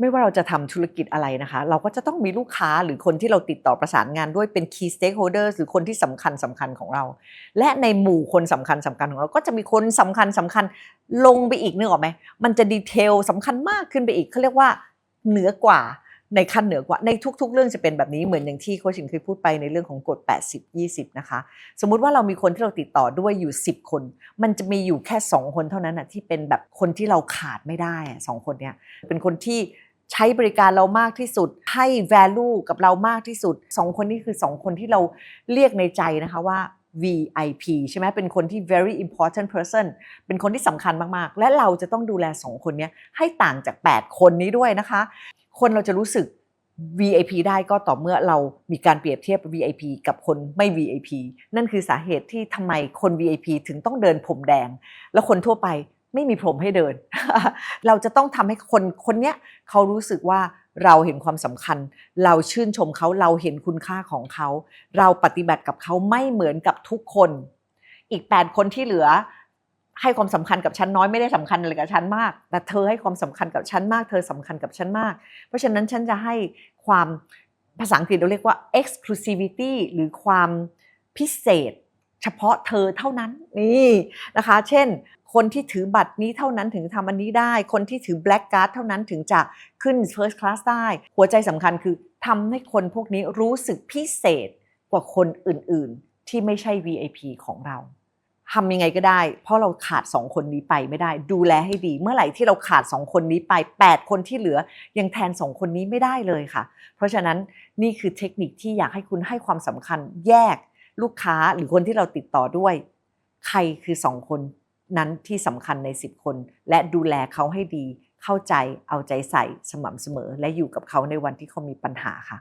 ไม่ว่าเราจะทำธุรกิจอะไรนะคะ เราก็จะต้องมีลูกค้าหรือคนที่เราติดต่อประสานงานด้วยเป็น key stakeholders หรือคนที่สำคัญสำคัญของเรา และในหมู่คนสำคัญสำคัญของเราก็จะมีคนสำคัญสำคัญลงไปอีกนึกออกไหมมันจะดีเทลสำคัญมากขึ้นไปอีกเขาเรียกว่าเหนือกว่าในขั้นเหนือกว่าในทุก ๆ เรื่องจะเป็นแบบนี้เหมือนอย่างที่โคชินเคยพูดไปในเรื่องของกฎ 80 20 นะคะ สมมุติว่าเรามีคนที่เราติดต่อด้วยอยู่ 10 คน มันจะมีอยู่แค่ 2 คนเท่านั้นนะที่เป็นแบบคนที่เราขาดไม่ได้สองคนเนี้ยเป็นคนที่ ใช้บริการเรามากที่สุด ให้ value กับเรามากที่สุดสองคนนี้คือสองคนที่เราเรียกในใจนะคะว่า VIP ใช่ไหมเป็นคนที่ very important person เป็นคนที่สำคัญมากๆ และเราจะต้องดูแลสองคนนี้ให้ต่างจาก 8 คนนี้ด้วยนะคะ คนเราจะรู้สึก VIP ได้ก็ต่อเมื่อเรามีการเปรียบเทียบ VIP กับคนไม่ VIP นั่นคือสาเหตุที่ทำไมคน VIP ถึงต้องเดินผมแดง แล้วคนทั่วไป ไม่มีพรมให้เดิน เราจะต้องทำให้คนคนเนี้ยเขารู้สึกว่าเราเห็นความสำคัญ เราชื่นชมเขาเราเห็นคุณค่าของเขา เราปฏิบัติกับเขาไม่เหมือนกับทุกคน อีก 8 คนที่เหลือให้ความสำคัญกับฉันน้อยไม่ได้สำคัญอะไรกับฉันมาก แต่เธอให้ความสำคัญกับฉันมาก เธอสำคัญกับฉันมาก เพราะฉะนั้นฉันจะให้ความภาษาอังกฤษเราเรียกว่า exclusivity หรือความพิเศษ เฉพาะเธอเท่านั้นนี่นะคะ เช่น คนที่ถือบัตรนี้เท่านั้นถึงทำอันนี้ได้ คนที่ถือ black card เท่านั้นถึงจะขึ้น first class ได้ หัวใจสำคัญคือทำให้คนพวกนี้รู้สึกพิเศษกว่าคนอื่นๆ ที่ไม่ใช่ VIP ของเราทำยังไงก็ได้ เพราะเราขาด 2 คนนี้ไปไม่ได้ ดูแลให้ดี เมื่อไหร่ที่เราขาด 2 คนนี้ไป 8 คนที่เหลือยังแทน 2 คนนี้ไม่ได้เลยค่ะ เพราะฉะนั้นนี่คือเทคนิคที่อยากให้คุณให้ความสำคัญแยกลูกค้าหรือคนที่เราติดต่อด้วย ใครคือ 2 คน นั้นที่สำคัญใน 10 คน และดูแลเขาให้ดี เข้าใจเอาใจใส่สม่ำเสมอ และอยู่กับเขาในวันที่เขามีปัญหาค่ะ